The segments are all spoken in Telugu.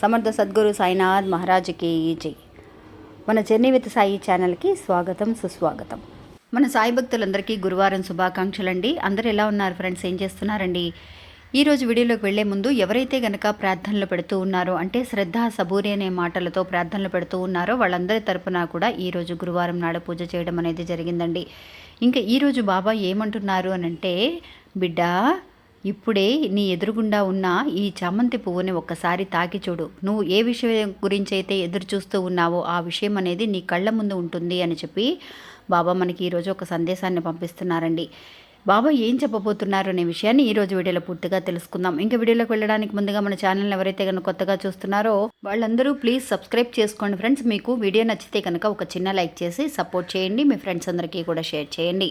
సమర్థ సద్గురు సాయినాథ్ మహారాజుకి జై. మన జర్నీ విత్ సాయి ఛానల్కి స్వాగతం సుస్వాగతం. మన సాయి భక్తులందరికీ గురువారం శుభాకాంక్షలు అండి అందరు ఎలా ఉన్నారు ఫ్రెండ్స్? ఏం చేస్తున్నారండి? ఈరోజు వీడియోలోకి వెళ్ళే ముందు ఎవరైతే గనక ప్రార్థనలు పెడుతూ ఉన్నారో అంటే శ్రద్ధ సబూరి అనే మాటలతో ప్రార్థనలు పెడుతూ ఉన్నారో వాళ్ళందరి తరపున కూడా ఈరోజు గురువారం నాడు పూజ చేయడం అనేది జరిగిందండి. ఇంకా ఈరోజు బాబా ఏమంటున్నారు అని అంటే బిడ్డ ఇప్పుడే నీ ఎదురుగుండా ఉన్న ఈ చామంతి పువ్వుని ఒక్కసారి తాకి చూడు. నువ్వు ఏ విషయం గురించి అయితే ఎదురు చూస్తూ ఉన్నావో ఆ విషయం అనేది నీ కళ్ళ ముందు ఉంటుంది అని చెప్పి బాబా మనకి ఈరోజు ఒక సందేశాన్ని పంపిస్తున్నారండి. బాబా ఏం చెప్పబోతున్నారు అనే విషయాన్ని ఈ రోజు వీడియోలో పూర్తిగా తెలుసుకుందాం. ఇంకా వీడియోలోకి వెళ్ళడానికి ముందుగా మన ఛానల్ ఎవరైతే కనుక కొత్తగా చూస్తున్నారో వాళ్ళందరూ ప్లీజ్ సబ్స్క్రైబ్ చేసుకోండి ఫ్రెండ్స్. మీకు వీడియో నచ్చితే కనుక ఒక చిన్న లైక్ చేసి సపోర్ట్ చేయండి. మీ ఫ్రెండ్స్ అందరికీ కూడా షేర్ చేయండి.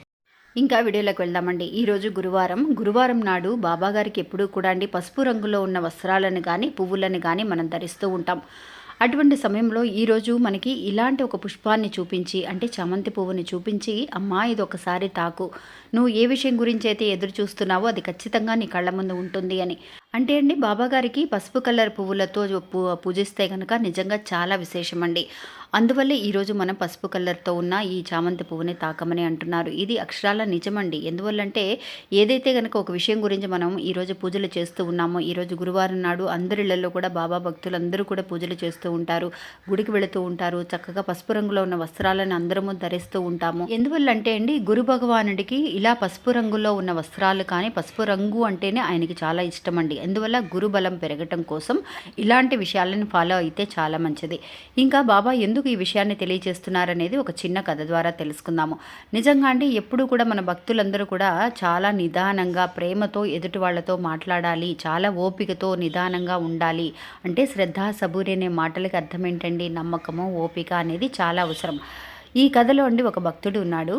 ఇంకా వీడియోలోకి వెళ్దామండి. ఈరోజు గురువారం గురువారం నాడు బాబాగారికి ఎప్పుడూ కూడా అండి పసుపు రంగులో ఉన్న వస్త్రాలను కానీ పువ్వులను కానీ మనం ధరిస్తూ ఉంటాం. అటువంటి సమయంలో ఈరోజు మనకి ఇలాంటి ఒక పుష్పాన్ని చూపించి అంటే చామంతి పువ్వుని చూపించి అమ్మా ఇది ఒకసారి తాకు. నువ్వు ఏ విషయం గురించి అయితే ఎదురు చూస్తున్నావో అది ఖచ్చితంగా నీ కళ్ళ ముందు ఉంటుంది అని. అంటే అండి బాబాగారికి పసుపు కలర్ పువ్వులతో పూ- పూజిస్తే కనుక నిజంగా చాలా విశేషం అండి అందువల్లే ఈరోజు మనం పసుపు కలర్తో ఉన్న ఈ చామంతి పువ్వుని తాకమని అంటున్నారు. ఇది అక్షరాల నిజమండి. ఎందువల్లంటే ఏదైతే కనుక ఒక విషయం గురించి మనం ఈరోజు పూజలు చేస్తూ ఉన్నామో ఈరోజు గురువారం నాడు అందరిళ్ళలో కూడా బాబా భక్తులు అందరూ కూడా పూజలు చేస్తూ ఉంటారు. గుడికి వెళుతూ ఉంటారు. చక్కగా పసుపు రంగులో ఉన్న వస్త్రాలను అందరము ధరిస్తూ ఉంటాము. ఎందువల్లంటే అండి గురు భగవానుడికి ఇలా పసుపు రంగులో ఉన్న వస్త్రాలు కానీ పసుపు రంగు అంటేనే ఆయనకి చాలా ఇష్టం అండి అందువల్ల గురు బలం పెరగటం కోసం ఇలాంటి విషయాలను ఫాలో అయితే చాలా మంచిది. ఇంకా బాబా ఎందుకు ఈ విషయాన్ని తెలియజేస్తున్నారనేది ఒక చిన్న కథ ద్వారా తెలుసుకుందాము. నిజంగా అండి ఎప్పుడు కూడా మన భక్తులందరూ కూడా చాలా నిదానంగా ప్రేమతో ఎదుటి వాళ్ళతో మాట్లాడాలి చాలా ఓపికతో నిదానంగా ఉండాలి. అంటే శ్రద్ధ సబూరి అనే మాటలకి అర్థం ఏంటండి? నమ్మకము ఓపిక అనేది చాలా అవసరం. ఈ కథలో అండి ఒక భక్తుడు ఉన్నాడు.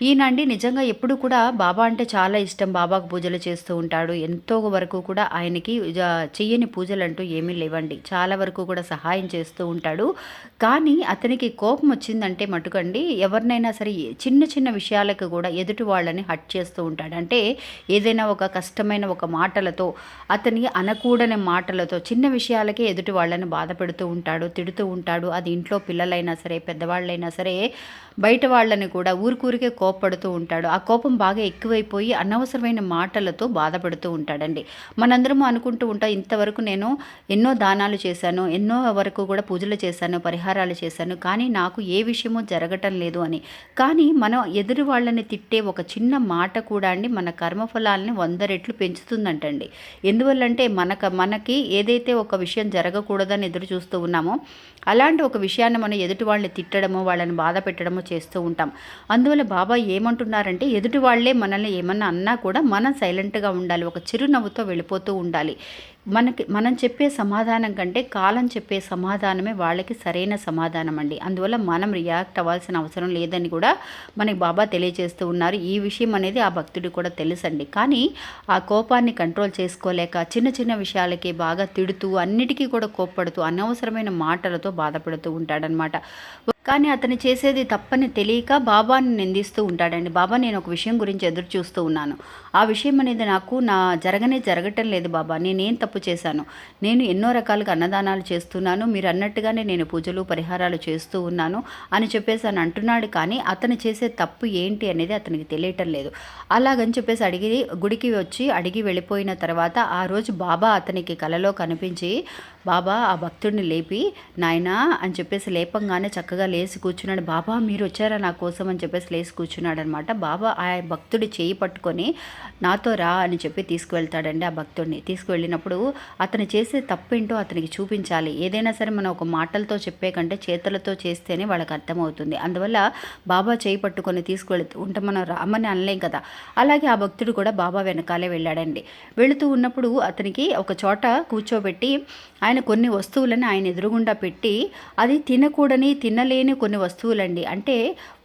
ఈయనండి నిజంగా ఎప్పుడు కూడా బాబా అంటే చాలా ఇష్టం. బాబాకు పూజలు చేస్తూ ఉంటాడు. ఎంతో వరకు కూడా ఆయనకి చెయ్యని పూజలు అంటూ ఏమీ లేవండి. చాలా వరకు కూడా సహాయం చేస్తూ ఉంటాడు. కానీ అతనికి కోపం వచ్చిందంటే మటుకండి ఎవరినైనా సరే చిన్న చిన్న విషయాలకు కూడా ఎదుటి వాళ్ళని హట్ చేస్తూ ఉంటాడు. అంటే ఏదైనా ఒక కష్టమైన ఒక మాటలతో అతని అనకూడని మాటలతో చిన్న విషయాలకే ఎదుటి వాళ్ళని బాధ పెడుతూ ఉంటాడు తిడుతూ ఉంటాడు. అది ఇంట్లో పిల్లలైనా సరే పెద్దవాళ్ళైనా సరే బయట వాళ్ళని కూడా ఊరికూరికే కోపడుతూ ఉంటాడు. ఆ కోపం బాగా ఎక్కువైపోయి అనవసరమైన మాటలతో బాధపడుతూ ఉంటాడండి. మనందరం అనుకుంటూ ఉంటాం ఇంతవరకు నేను ఎన్నో దానాలు చేశాను ఎన్నో వరకు కూడా పూజలు చేశాను పరిహారాలు చేశాను కానీ నాకు ఏ విషయమో జరగటం లేదు అని. కానీ మనం ఎదురు వాళ్ళని తిట్టే ఒక చిన్న మాట కూడా అండి మన కర్మఫలాలని వంద రెట్లు పెంచుతుందంటండి. ఎందువల్లంటే మనక మనకి ఏదైతే ఒక విషయం జరగకూడదని ఎదురు చూస్తూ ఉన్నామో అలాంటి ఒక విషయాన్ని మనం ఎదుటి వాళ్ళని తిట్టడము వాళ్ళని బాధ పెట్టడము చేస్తూ ఉంటాం. అందువల్ల బాబా ఏమంటున్నారంటే ఎదుటి వాళ్ళే మనల్ని ఏమన్నా అన్నా కూడా మనం సైలెంట్గా ఉండాలి. ఒక చిరునవ్వుతో వెళ్ళిపోతూ ఉండాలి. మనకి మనం చెప్పే సమాధానం కంటే కాలం చెప్పే సమాధానమే వాళ్ళకి సరైన సమాధానం అండి అందువల్ల మనం రియాక్ట్ అవ్వాల్సిన అవసరం లేదని కూడా మనకి బాబా తెలియజేస్తూ ఉన్నారు. ఈ విషయం అనేది ఆ భక్తుడికి కూడా తెలుసండి. కానీ ఆ కోపాన్ని కంట్రోల్ చేసుకోలేక చిన్న చిన్న విషయాలకి బాగా తిడుతూ అన్నిటికీ కూడా కోప్పడుతూ అనవసరమైన మాటలతో బాధపడుతూ ఉంటాడనమాట కానీ అతను చేసేది తప్పని తెలియక బాబాని నిందిస్తూ ఉంటాడండి. బాబా నేను ఒక విషయం గురించి ఎదురు చూస్తూ ఉన్నాను. ఆ విషయం అనేది నాకు నా జరగనే జరగటం లేదు బాబా. నేనేం తప్పు తప్పు చేశాను. నేను ఎన్నో రకాలుగా అన్నదానాలు చేస్తున్నాను. మీరు అన్నట్టుగానే నేను పూజలు పరిహారాలు చేస్తూ ఉన్నాను అని చెప్పేసి అని అంటున్నాడు. కానీ అతను చేసే తప్పు ఏంటి అనేది అతనికి తెలియటం లేదు. అలాగని చెప్పేసి అడిగి గుడికి వచ్చి అడిగి వెళ్ళిపోయిన తర్వాత ఆ రోజు బాబా అతనికి కలలో కనిపించి బాబా ఆ భక్తుడిని లేపి నాయనా అని చెప్పేసి లేపంగానే చక్కగా లేచి కూర్చున్నాడు. బాబా మీరు వచ్చారా నా కోసం? అని చెప్పేసి లేచి కూర్చున్నాడు అనమాట బాబా ఆ భక్తుడి చేయి పట్టుకొని నాతో రా అని చెప్పి తీసుకువెళ్తాడండి ఆ భక్తుడిని. తీసుకువెళ్ళినప్పుడు అతను చేసే తప్పేంటో అతనికి చూపించాలి. ఏదైనా సరే మనం ఒక మాటలతో చెప్పే కంటే చేతులతో చేస్తేనే వాళ్ళకి అర్థమవుతుంది. అందువల్ల బాబా చేయి పట్టుకొని తీసుకువెళుతూ ఉంటే మనం రామని అనలేం కదా. అలాగే ఆ భక్తుడు కూడా బాబా వెనకాలే వెళ్ళాడండి. వెళుతూ ఉన్నప్పుడు అతనికి ఒక చోట కూర్చోబెట్టి ఆయన ఆయన కొన్ని వస్తువులను ఆయన ఎదురుగుండా పెట్టి అది తినకూడని తినలేని కొన్ని వస్తువులండి. అంటే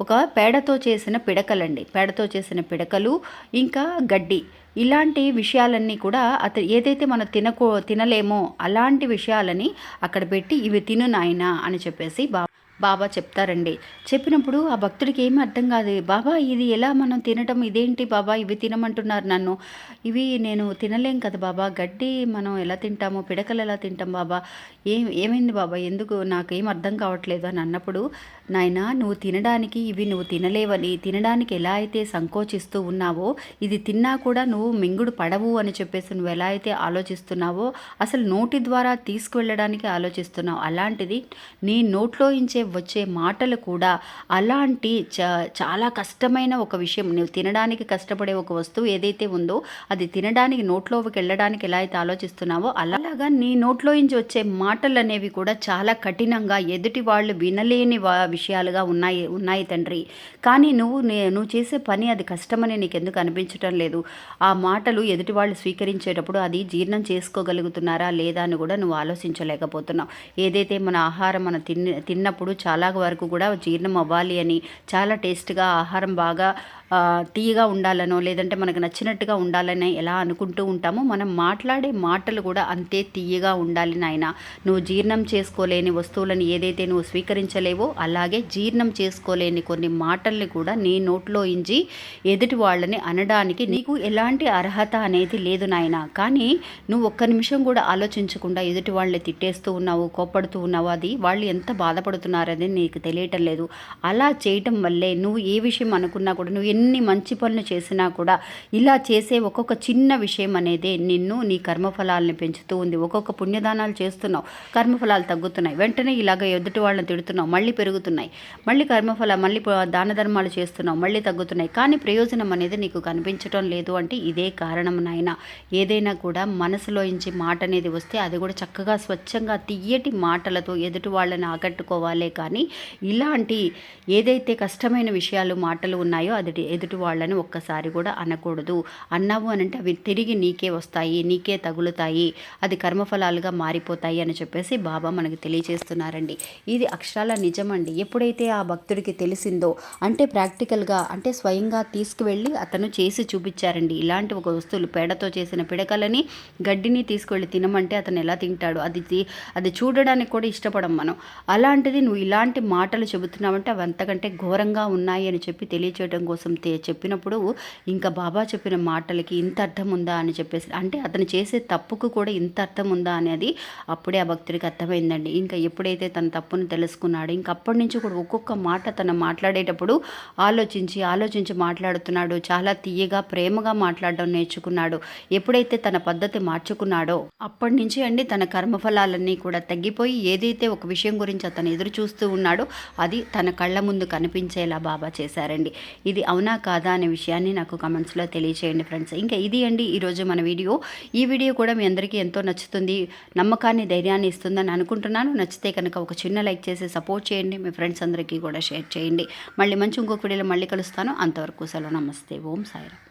ఒక పేడతో చేసిన పిడకలండి. పేడతో చేసిన పిడకలు ఇంకా గడ్డి. ఇలాంటి విషయాలన్నీ కూడా అత ఏదైతే మనం తినకో తినలేమో అలాంటి విషయాలని అక్కడ పెట్టి ఇవి తిను నాయనా అని చెప్పేసి బా బాబా చెప్తారండి. చెప్పినప్పుడు ఆ భక్తుడికి ఏమీ అర్థం కాదు బాబా ఇది ఎలా మనం తినటం? ఇదేంటి బాబా? ఇవి తినమంటున్నారు నన్ను. ఇవి నేను తినలేం కదా బాబా. గడ్డి మనం ఎలా తింటామో పిడకలు ఎలా తింటాం బాబా? ఏం ఏమైంది బాబా? ఎందుకు? నాకేం అర్థం కావట్లేదు అని అన్నప్పుడు నాయన నువ్వు తినడానికి ఇవి నువ్వు తినలేవని తినడానికి ఎలా అయితే సంకోచిస్తూ ఉన్నావో ఇది తిన్నా కూడా నువ్వు మింగుడు పడవు అని చెప్పేసి నువ్వు ఎలా అయితే ఆలోచిస్తున్నావో అసలు నోటి ద్వారా తీసుకువెళ్ళడానికి ఆలోచిస్తున్నావు. అలాంటిది నీ నోట్లో ఇంచే వచ్చే మాటలు కూడా అలాంటి చ చాలా కష్టమైన ఒక విషయం. నువ్వు తినడానికి కష్టపడే ఒక వస్తువు ఏదైతే ఉందో అది తినడానికి నోట్లోకి వెళ్ళడానికి ఎలా అయితే ఆలోచిస్తున్నావో అలాగా నీ నోట్లో నుంచి వచ్చే మాటలు అనేవి కూడా చాలా కఠినంగా ఎదుటి వాళ్ళు వినలేని విషయాలుగా ఉన్నాయి ఉన్నాయి తండ్రి. కానీ నువ్వు నువ్వు చేసే పని అది కష్టమని నీకు ఎందుకు అనిపించటం లేదు. ఆ మాటలు ఎదుటి వాళ్ళు స్వీకరించేటప్పుడు అది జీర్ణం చేసుకోగలుగుతున్నారా లేదా అని కూడా నువ్వు ఆలోచించలేకపోతున్నావు. ఏదైతే మన ఆహారం మనం తిన్న తిన్నప్పుడు చాలా వరకు కూడా జీర్ణం అవ్వాలి అని చాలా టేస్ట్గా ఆహారం బాగా తీయగా ఉండాలనో లేదంటే మనకు నచ్చినట్టుగా ఉండాలని ఎలా అనుకుంటూ ఉంటామో మనం మాట్లాడే మాటలు కూడా అంతే తీయగా ఉండాలి నాయన. నువ్వు జీర్ణం చేసుకోలేని వస్తువులను ఏదైతే నువ్వు స్వీకరించలేవో అలాగే జీర్ణం చేసుకోలేని కొన్ని మాటల్ని కూడా నీ నోట్లో ఇంచి ఎదుటి వాళ్ళని అనడానికి నీకు ఎలాంటి అర్హత అనేది లేదు నాయన. కానీ నువ్వు ఒక్క నిమిషం కూడా ఆలోచించకుండా ఎదుటి వాళ్ళని తిట్టేస్తూ ఉన్నావు కోప్పడుతూ ఉన్నావు అది వాళ్ళు ఎంత బాధపడుతున్నారు బాధపడుతున్నారని నీకు తెలియటం లేదు. అలా చేయటం వల్లే నువ్వు ఏ విషయం అనుకున్నా కూడా నువ్వు ఎన్ని మంచి పనులు చేసినా కూడా ఇలా చేసే ఒక్కొక్క చిన్న విషయం అనేది నిన్ను నీ కర్మఫలాలను పెంచుతూ ఉంది. ఒక్కొక్క పుణ్యదానాలు చేస్తున్నావు కర్మఫలాలు తగ్గుతున్నాయి. వెంటనే ఇలాగ ఎదుటి వాళ్ళని తిడుతున్నావు మళ్ళీ పెరుగుతున్నాయి. మళ్ళీ కర్మఫల మళ్ళీ దాన ధర్మాలు చేస్తున్నావు మళ్ళీ తగ్గుతున్నాయి. కానీ ప్రయోజనం అనేది నీకు కనిపించడం లేదు అంటే ఇదే కారణం నాయన. ఏదైనా కూడా మనసులో మాట అనేది వస్తే అది కూడా చక్కగా స్వచ్ఛంగా తీయటి మాటలతో ఎదుటి వాళ్ళని ఆకట్టుకోవాలి కానీ ఇలాంటి ఏదైతే కష్టమైన విషయాలు మాటలు ఉన్నాయో అది ఎదుటి వాళ్ళని ఒక్కసారి కూడా అనకూడదు. అన్నావు అని అంటే అవి తిరిగి నీకే వస్తాయి నీకే తగులుతాయి అది కర్మఫలాలుగా మారిపోతాయి అని చెప్పేసి బాబా మనకి తెలియజేస్తున్నారండి. ఇది అక్షరాల నిజమండి. ఎప్పుడైతే ఆ భక్తుడికి తెలిసిందో అంటే ప్రాక్టికల్గా అంటే స్వయంగా తీసుకువెళ్ళి అతను చేసి చూపించారండి. ఇలాంటి ఒక వస్తువులు పేడతో చేసిన పిడకలని గడ్డిని తీసుకువెళ్ళి తినమంటే అతను ఎలా తింటాడు? అది అది చూడడానికి కూడా ఇష్టపడం మనం. అలాంటిది నువ్వు ఇలాంటి మాటలు చెబుతున్నావంటే అవి అంతకంటే ఘోరంగా ఉన్నాయి అని చెప్పి తెలియచేయడం కోసం చెప్పినప్పుడు ఇంకా బాబా చెప్పిన మాటలకి ఇంత అర్థం ఉందా అని చెప్పేసి అంటే అతను చేసే తప్పుకు కూడా ఇంత అర్థం ఉందా అనేది అప్పుడే ఆ భక్తుడికి అర్థమైందండి. ఇంకా ఎప్పుడైతే తన తప్పును తెలుసుకున్నాడు ఇంకా అప్పటి నుంచి కూడా ఒక్కొక్క మాట తను మాట్లాడేటప్పుడు ఆలోచించి ఆలోచించి మాట్లాడుతున్నాడు. చాలా తీయగా ప్రేమగా మాట్లాడడం నేర్చుకున్నాడు. ఎప్పుడైతే తన పద్ధతి మార్చుకున్నాడో అప్పటి నుంచి అండి తన కర్మఫలాలన్నీ కూడా తగ్గిపోయి ఏదైతే ఒక విషయం గురించి అతను ఎదురు చూస్తూ ఉన్నాడో. అది తన కళ్ళ ముందు కనిపించేలా బాబా చేశారండి. ఇది అవునా కాదా అనే విషయాన్ని నాకు కమెంట్స్లో తెలియచేయండి ఫ్రెండ్స్. ఇంకా ఇది అండి ఈరోజు మన వీడియో. ఈ వీడియో కూడా మీ అందరికీ ఎంతో నచ్చుతుంది నమ్మకాన్ని ధైర్యాన్ని ఇస్తుందని అనుకుంటున్నాను. నచ్చితే కనుక ఒక చిన్న లైక్ చేసి సపోర్ట్ చేయండి. మీ ఫ్రెండ్స్ అందరికీ కూడా షేర్ చేయండి. మళ్ళీ మంచి ఇంకొక వీడియోలో మళ్ళీ కలుస్తాను. అంతవరకు సెలవు. నమస్తే. ఓం సాయిరా